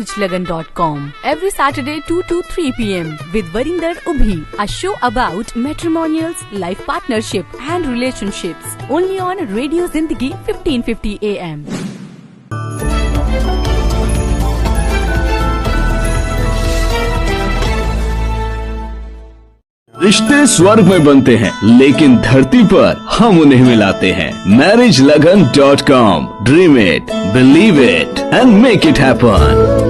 marriagelagan.com every Saturday 2 to 3 p.m. with Varinder Ubhi, a show about matrimonials, life partnership and relationships. Only on Radio Zindagi 1550 AM. रिश्ते स्वर्ग में बनते हैं लेकिन धरती पर हम उन्हें मिलाते हैं Marriage Lagan dot com dream it believe it and make it happen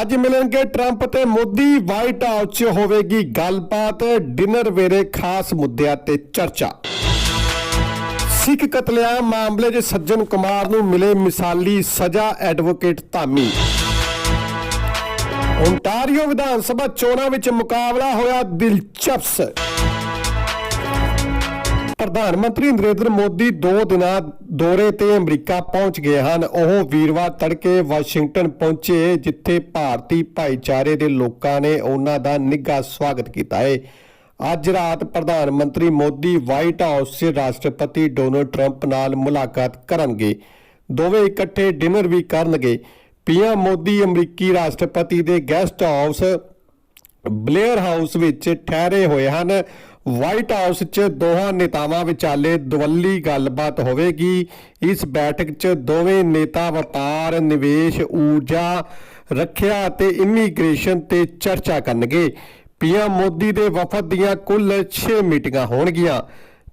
ਅੱਜ ਮਿਲਣਗੇ ਟਰੰਪ ਤੇ ਮੋਦੀ ਵਾਈਟ ਹਾਊਸ 'ਚ ਹੋਵੇਗੀ ਗੱਲਬਾਤ, ਡਿਨਰ ਵੇਲੇ ਖਾਸ ਮੁੱਦਿਆਂ ਤੇ ਚਰਚਾ। ਸਿੱਖ ਕਤਲੇਆਮ ਮਾਮਲੇ 'ਚ ਸੱਜਣ ਕੁਮਾਰ ਨੂੰ ਮਿਲੇ ਮਿਸਾਲੀ ਸਜ਼ਾ, ਐਡਵੋਕੇਟ ਧਾਮੀ। ਓਨਟਾਰੀਓ ਵਿਧਾਨ ਸਭਾ ਚੋਣਾਂ ਵਿੱਚ ਮੁਕਾਬਲਾ ਹੋਇਆ ਦਿਲਚਸਪ। ਪ੍ਰਧਾਨ ਮੰਤਰੀ ਨਰਿੰਦਰ ਮੋਦੀ ਦੋ ਦਿਨਾਂ ਦੌਰੇ ਤੇ ਅਮਰੀਕਾ ਪਹੁੰਚ ਗਏ ਹਨ। ਉਹ ਵੀਰਵਾਰ ਤੜਕੇ ਵਾਸ਼ਿੰਗਟਨ ਪਹੁੰਚੇ, ਜਿੱਥੇ ਭਾਰਤੀ ਭਾਈਚਾਰੇ ਦੇ ਲੋਕਾਂ ਨੇ ਉਹਨਾਂ ਦਾ ਨਿੱਘਾ ਸਵਾਗਤ ਕੀਤਾ ਹੈ। ਅੱਜ ਰਾਤ ਪ੍ਰਧਾਨ ਮੰਤਰੀ ਮੋਦੀ ਵਾਈਟ ਹਾਊਸ 'ਚ ਰਾਸ਼ਟਰਪਤੀ ਡੋਨਲਡ ਟਰੰਪ ਨਾਲ ਮੁਲਾਕਾਤ ਕਰਨਗੇ। ਦੋਵੇਂ ਇਕੱਠੇ ਡਿਨਰ ਵੀ ਕਰਨਗੇ। ਪੀਐਮ ਮੋਦੀ ਅਮਰੀਕੀ ਰਾਸ਼ਟਰਪਤੀ ਦੇ ਗੈਸਟ ਹਾਊਸ ਬਲੇਅਰ ਹਾਊਸ ਵਿੱਚ ਠਹਿਰੇ ਹੋਏ ਹਨ। ਵਾਈਟ ਹਾਊਸ 'ਚ ਦੋਹਾਂ ਨੇਤਾਵਾਂ ਵਿਚਾਲੇ ਦਵੱਲੀ ਗੱਲਬਾਤ ਹੋਵੇਗੀ। ਇਸ ਬੈਠਕ 'ਚ ਦੋਵੇਂ ਨੇਤਾ ਵਪਾਰ, ਨਿਵੇਸ਼, ਊਰਜਾ ਰੱਖਿਆ ਅਤੇ ਇਮੀਗ੍ਰੇਸ਼ਨ ਤੇ ਚਰਚਾ ਕਰਨਗੇ। ਪੀਐਮ ਮੋਦੀ ਦੇ ਵਫਦ ਦੀਆਂ ਕੁੱਲ 6 ਮੀਟਿੰਗਾਂ ਹੋਣਗੀਆਂ।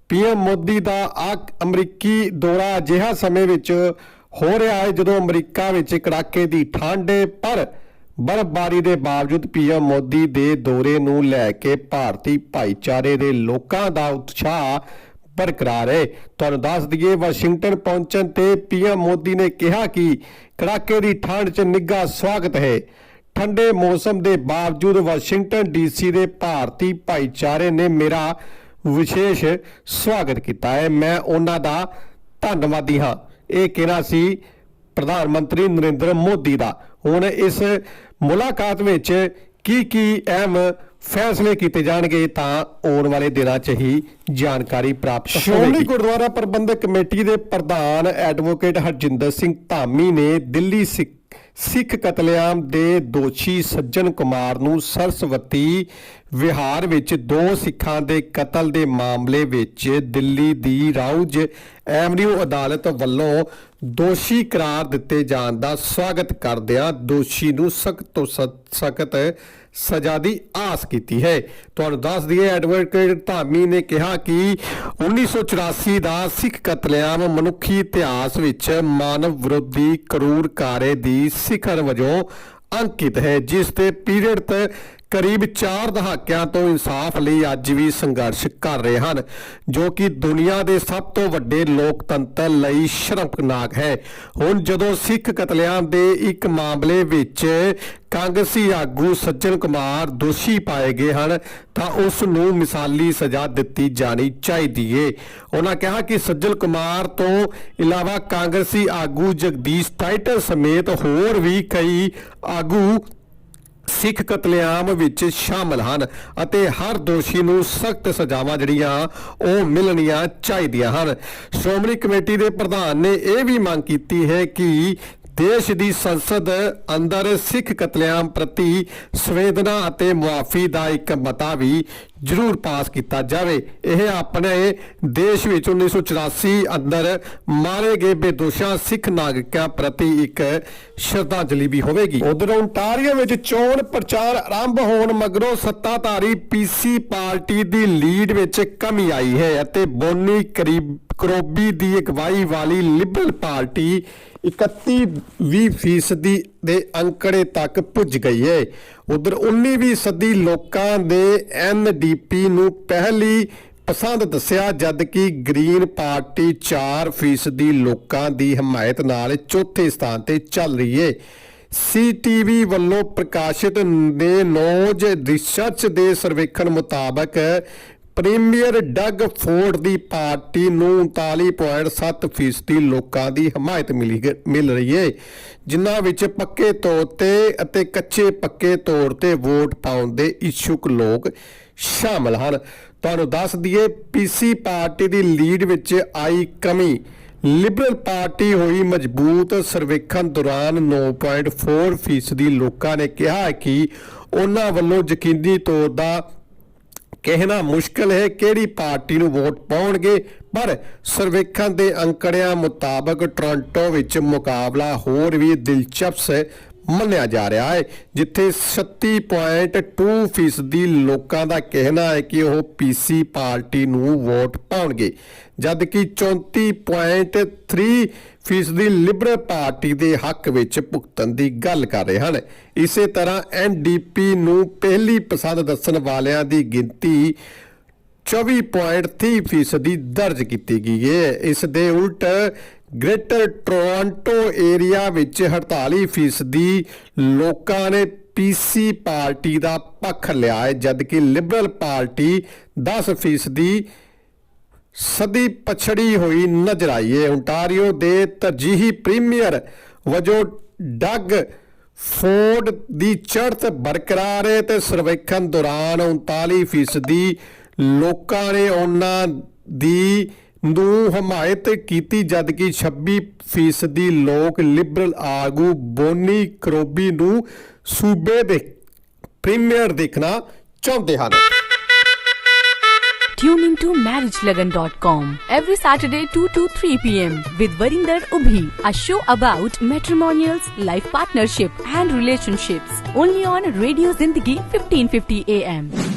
ਪੀਐਮ ਮੋਦੀ ਦਾ ਆ ਅਮਰੀਕੀ ਦੌਰਾ ਅਜਿਹਾ ਸਮੇਂ ਵਿੱਚ ਹੋ ਰਿਹਾ ਹੈ ਜਦੋਂ ਅਮਰੀਕਾ ਵਿੱਚ ਕੜਾਕੇ ਦੀ ਠੰਡ ਹੈ ਪਰ ਬਰਫ਼ਬਾਰੀ ਦੇ ਬਾਵਜੂਦ ਪੀਐਮ ਮੋਦੀ ਦੇ ਦੌਰੇ ਨੂੰ ਲੈ ਕੇ ਭਾਰਤੀ ਭਾਈਚਾਰੇ ਦੇ ਲੋਕਾਂ ਦਾ ਉਤਸ਼ਾਹ ਬਰਕਰਾਰ ਹੈ। ਤੁਹਾਨੂੰ ਦੱਸ ਦਈਏ, ਵਾਸ਼ਿੰਗਟਨ ਪਹੁੰਚਣ ਤੇ ਪੀਐਮ ਮੋਦੀ ਨੇ ਕਿਹਾ ਕਿ ਕੜਾਕੇ ਦੀ ਠੰਡ 'ਚ ਨਿੱਘਾ ਸਵਾਗਤ ਹੈ। ਠੰਡੇ ਮੌਸਮ ਦੇ ਬਾਵਜੂਦ ਵਾਸ਼ਿੰਗਟਨ ਡੀਸੀ ਦੇ ਭਾਰਤੀ ਭਾਈਚਾਰੇ ਨੇ ਮੇਰਾ ਵਿਸ਼ੇਸ਼ ਸਵਾਗਤ ਕੀਤਾ ਹੈ। ਮੈਂ ਉਹਨਾਂ ਦਾ ਧੰਨਵਾਦੀ ਹਾਂ। ਇਹ ਕਹਿਣਾ ਸੀ? ਪ੍ਰਧਾਨ ਮੰਤਰੀ ਨਰਿੰਦਰ ਮੋਦੀ ਦਾ। ਹੁਣ ਇਸ ਮੁਲਾਕਾਤ ਵਿੱਚ ਕੀ ਕੀ ਅਹਿਮ ਫੈਸਲੇ ਕੀਤੇ ਜਾਣਗੇ ਤਾਂ ਆਉਣ ਵਾਲੇ ਦਿਨਾਂ 'ਚ ਹੀ ਜਾਣਕਾਰੀ ਪ੍ਰਾਪਤ ਹੋਵੇਗੀ। ਸ਼੍ਰੋਮਣੀ ਗੁਰਦੁਆਰਾ ਪ੍ਰਬੰਧਕ ਕਮੇਟੀ ਦੇ ਪ੍ਰਧਾਨ ਐਡਵੋਕੇਟ ਹਰਜਿੰਦਰ ਸਿੰਘ ਧਾਮੀ ਨੇ ਦਿੱਲੀ ਸਿੱਖ ਸਿੱਖ ਕਤਲੇਆਮ ਦੇ ਦੋਸ਼ੀ ਸੱਜਣ ਕੁਮਾਰ ਨੂੰ ਸਰਸਵਤੀ ਵਿਹਾਰ ਵਿੱਚ ਦੋ ਸਿੱਖਾਂ ਦੇ ਕਤਲ ਦੇ ਮਾਮਲੇ ਵਿੱਚ ਦਿੱਲੀ ਦੀ ਰਾਉਜ ਐਵਨਿਊ ਅਦਾਲਤ ਵੱਲੋਂ ਦੋਸ਼ੀ ਕਰਾਰ ਦਿੱਤੇ ਜਾਣ ਦਾ ਸਵਾਗਤ ਕਰਦਿਆਂ ਦੋਸ਼ੀ ਨੂੰ ਸਖਤ ਤੋਂ ਸਖਤ ਸਜ਼ਾ ਦੀ ਆਸ ਕੀਤੀ ਹੈ। ਤੁਹਾਨੂੰ ਦੱਸ ਦਈਏ, ਐਡਵੋਕੇਟ ਧਾਮੀ ਨੇ ਕਿਹਾ ਕਿ 1984 ਦਾ ਸਿੱਖ ਕਤਲੇਆਮ ਮਨੁੱਖੀ ਇਤਿਹਾਸ ਵਿੱਚ ਮਾਨਵ ਵਿਰੋਧੀ ਕਰੂਰਕਾਰੇ ਦੀ ਸਿਖਰ ਵਜੋਂ ਅੰਕਿਤ ਹੈ, ਜਿਸ ਤੇ ਪੀੜਤ ਕਰੀਬ 4 ਦਹਾਕਿਆਂ ਤੋਂ ਇਨਸਾਫ ਲਈ ਅੱਜ ਵੀ ਸੰਘਰਸ਼ ਕਰ ਰਹੇ ਹਨ, ਜੋ ਕਿ ਦੁਨੀਆ ਦੇ ਸਭ ਤੋਂ ਵੱਡੇ ਲੋਕਤੰਤਰ ਲਈ ਸ਼ਰਮਨਾਕ ਹੈ। ਹੁਣ ਜਦੋਂ ਸਿੱਖ ਕਤਲੇਆਮ ਦੇ ਇੱਕ ਮਾਮਲੇ ਵਿੱਚ ਕਾਂਗਰਸੀ ਆਗੂ ਸੱਜਣ ਕੁਮਾਰ ਦੋਸ਼ੀ ਪਾਏ ਗਏ ਹਨ, ਤਾਂ ਉਸ ਨੂੰ ਮਿਸਾਲੀ ਸਜ਼ਾ ਦਿੱਤੀ ਜਾਣੀ ਚਾਹੀਦੀ ਏ। ਉਹਨਾਂ ਕਿਹਾ ਕਿ ਸੱਜਣ ਕੁਮਾਰ ਤੋਂ ਇਲਾਵਾ ਕਾਂਗਰਸੀ ਆਗੂ ਜਗਦੀਸ਼ ਟਾਈਟਲ ਸਮੇਤ ਹੋਰ ਵੀ ਕਈ ਆਗੂ ਸਿੱਖ ਕਤਲੇਆਮ ਵਿੱਚ ਸ਼ਾਮਲ ਹਨ ਅਤੇ ਹਰ ਦੋਸ਼ੀ ਨੂੰ ਸਖਤ ਸਜ਼ਾਵਾਂ ਜਿਹੜੀਆਂ ਉਹ ਮਿਲਣੀਆਂ ਚਾਹੀਦੀਆਂ ਹਨ। ਸ਼੍ਰੋਮਣੀ ਕਮੇਟੀ ਦੇ ਪ੍ਰਧਾਨ ਨੇ ਇਹ ਵੀ ਮੰਗ ਕੀਤੀ ਹੈ ਕਿ ਦੇਸ਼ ਦੀ ਸੰਸਦ ਅੰਦਰ ਸਿੱਖ ਕਤਲੇਆਮ ਪ੍ਰਤੀ ਸੰਵੇਦਨਾ ਅਤੇ ਮੁਆਫੀ ਦਾ ਇੱਕ ਮਤਾ ਵੀ ਜ਼ਰੂਰ ਪਾਸ ਕੀਤਾ ਜਾਵੇ। ਇਹ ਆਪਣੇ ਦੇਸ਼ ਵਿੱਚ 1984 ਅੰਦਰ ਮਾਰੇ ਗਏ ਬੇਦੋਸ਼ਾਂ ਸਿੱਖ ਨਾਗਰਿਕਾਂ ਪ੍ਰਤੀ ਇੱਕ ਸ਼ਰਧਾਂਜਲੀ ਵੀ ਹੋਵੇਗੀ। ਉਧਰ ਓਨਟਾਰੀਓ ਵਿੱਚ ਚੋਣ ਪ੍ਰਚਾਰ ਆਰੰਭ ਹੋਣ ਮਗਰੋਂ ਸੱਤਾਧਾਰੀ ਪੀਸੀ ਪਾਰਟੀ ਦੀ ਲੀਡ ਵਿੱਚ ਕਮੀ ਆਈ ਹੈ ਅਤੇ ਬੋਨੀ ਕਰੀਬ ਕਰੋਬੀ ਦੀ ਅਗਵਾਈ ਵਾਲੀ ਲਿਬਰਲ ਪਾਰਟੀ 31 ਫੀਸਦੀ ਦੇ ਅੰਕੜੇ ਤੱਕ ਪੁੱਜ ਗਈ ਹੈ ਉਧਰ 19ਵੀਂ ਸਦੀ ਲੋਕਾਂ ਦੇ ਐਨਡੀਪੀ ਨੂੰ ਪਹਿਲੀ ਪਸੰਦ ਦੱਸਿਆ ਜਦ ਕਿ ਗ੍ਰੀਨ ਪਾਰਟੀ 4 ਫੀਸਦੀ ਲੋਕਾਂ ਦੀ ਹਮਾਇਤ ਨਾਲ ਚੌਥੇ ਸਥਾਨ ਤੇ ਚੱਲ ਰਹੀ ਹੈ ਸੀਟੀਵੀ ਵੱਲੋਂ ਪ੍ਰਕਾਸ਼ਿਤ ਦੇ ਨੋਜ ਰਿਸਰਚ ਦੇ ਸਰਵੇਖਣ ਮੁਤਾਬਕ ਪ੍ਰੀਮੀਅਰ ਡੱਗ ਫੋਰਡ ਦੀ ਪਾਰਟੀ ਨੂੰ 39.7% ਫੀਸਦੀ ਲੋਕਾਂ ਦੀ ਹਮਾਇਤ ਮਿਲੀ ਗ- ਮਿਲ ਰਹੀ ਹੈ ਜਿਨ੍ਹਾਂ ਵਿੱਚ ਪੱਕੇ ਤੌਰ ਤੇ ਅਤੇ ਕੱਚੇ ਪੱਕੇ ਤੌਰ ਤੇ ਵੋਟ ਪਾਉਣ ਦੇ ਇਛੁਕ ਲੋਕ ਸ਼ਾਮਲ ਹਨ। ਤੁਹਾਨੂੰ ਦੱਸ ਦਈਏ ਪੀਸੀ ਪਾਰਟੀ ਦੀ ਲੀਡ ਵਿੱਚ ਆਈ ਕਮੀ। ਲਿਬਰਲ ਪਾਰਟੀ ਹੋਈ ਮਜ਼ਬੂਤ ਸਰਵੇਖਣ ਦੌਰਾਨ 9.4% ਫੀਸਦੀ ਲੋਕਾਂ ਨੇ ਕਿਹਾ ਕਿ ਉਹਨਾਂ ਵੱਲੋਂ ਯਕੀਨੀ ਤੌਰ ਦਾ ਕਹਿਣਾ ਮੁਸ਼ਕਲ ਹੈ ਕਿਹੜੀ ਪਾਰਟੀ ਨੂੰ ਵੋਟ ਪਾਉਣਗੇ, ਪਰ ਸਰਵੇਖਣ ਦੇ ਅੰਕੜਿਆਂ ਮੁਤਾਬਕ ਟੋਰਾਂਟੋ ਵਿੱਚ ਮੁਕਾਬਲਾ ਹੋਰ ਵੀ ਦਿਲਚਸਪ ਮੰਨਿਆ ਜਾ ਰਿਹਾ ਹੈ, ਜਿੱਥੇ 36.2 ਫੀਸਦੀ ਲੋਕਾਂ ਦਾ ਕਹਿਣਾ ਹੈ ਕਿ ਉਹ ਪੀਸੀ ਪਾਰਟੀ ਨੂੰ ਵੋਟ ਪਾਉਣਗੇ ਜਦ ਕਿ 34.3 ਫੀਸਦੀ ਲਿਬਰਲ ਪਾਰਟੀ ਦੇ ਹੱਕ ਵਿੱਚ ਭੁਗਤਣ ਦੀ ਗੱਲ ਕਰ ਰਹੇ ਹਨ। ਇਸੇ ਤਰ੍ਹਾਂ ਐਨਡੀਪੀ ਨੂੰ ਪਹਿਲੀ ਪਸੰਦ ਦੱਸਣ ਵਾਲਿਆਂ ਦੀ ਗਿਣਤੀ 24.3 ਫੀਸਦੀ ਦਰਜ ਕੀਤੀ ਗਈ ਹੈ। ਇਸ ਦੇ ਉਲਟ ਗ੍ਰੇਟਰ ਟੋਰਾਂਟੋ ਏਰੀਆ ਵਿੱਚ 48 ਫੀਸਦੀ ਲੋਕਾਂ ਨੇ ਪੀਸੀ ਪਾਰਟੀ ਦਾ ਪੱਖ ਲਿਆ ਹੈ, ਜਦਕਿ ਲਿਬਰਲ ਪਾਰਟੀ 10 ਫੀਸਦੀ ਸਦੀ ਪਛੜੀ ਹੋਈ ਨਜ਼ਰ ਆਈ ਹੈ। ਓਨਟਾਰੀਓ ਦੇ ਤਰਜੀਹੀ ਪ੍ਰੀਮੀਅਰ ਵਜੋਂ ਡੱਗ ਫੋਰਡ ਦੀ ਚੜ੍ਹਤ ਬਰਕਰਾਰ ਹੈ ਤੇ ਸਰਵੇਖਣ ਦੌਰਾਨ 39 ਫੀਸਦੀ ਲੋਕਾਂ ਨੇ ਉਹਨਾਂ ਦੀ ਨੂੰ ਹਮਾਇਤ ਕੀਤੀ ਜਦਕਿ 26 ਫੀਸਦੀ ਲੋਕ ਲਿਬਰਲ ਆਗੂ ਬੋਨੀ ਕਰੋਬੀ ਨੂੰ ਸੂਬੇ ਦੇ ਪ੍ਰੀਮੀਅਰ ਦੇਖਣਾ ਚਾਹੁੰਦੇ ਹਨ Tune into marriagelagan.com every Saturday 2 to 3 p.m. with Varinder Ubhi, a show about matrimonials, life partnership and relationships. Only on Radio Zindagi 1550 AM.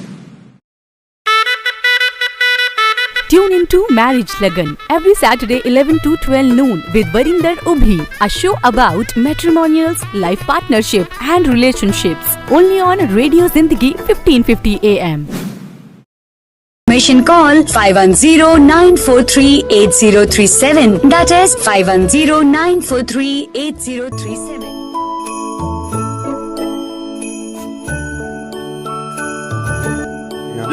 Tune into Marriage Lagan every Saturday 11 to 12 noon with Varinder Ubhi, a show about matrimonials, life partnership and relationships. Only on Radio Zindagi 1550 AM. Information call 510-943-8037. That is 510-943-8037.